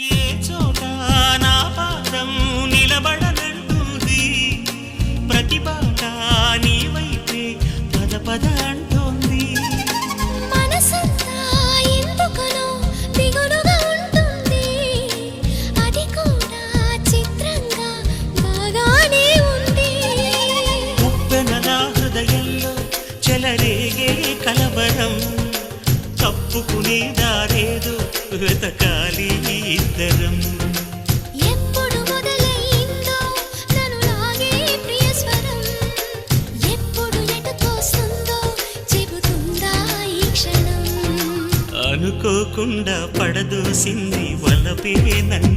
ఏ చోట నా పాదం నిలబడనంటుంది? ప్రతి బాట నీ వైపే అంటోంది. హృదయంలో చెలరేగే కలవరం. తప్పుకునే దారేదో వెతకాలి. అనుకోకుండా పడదూసింది వలపే నన్ను.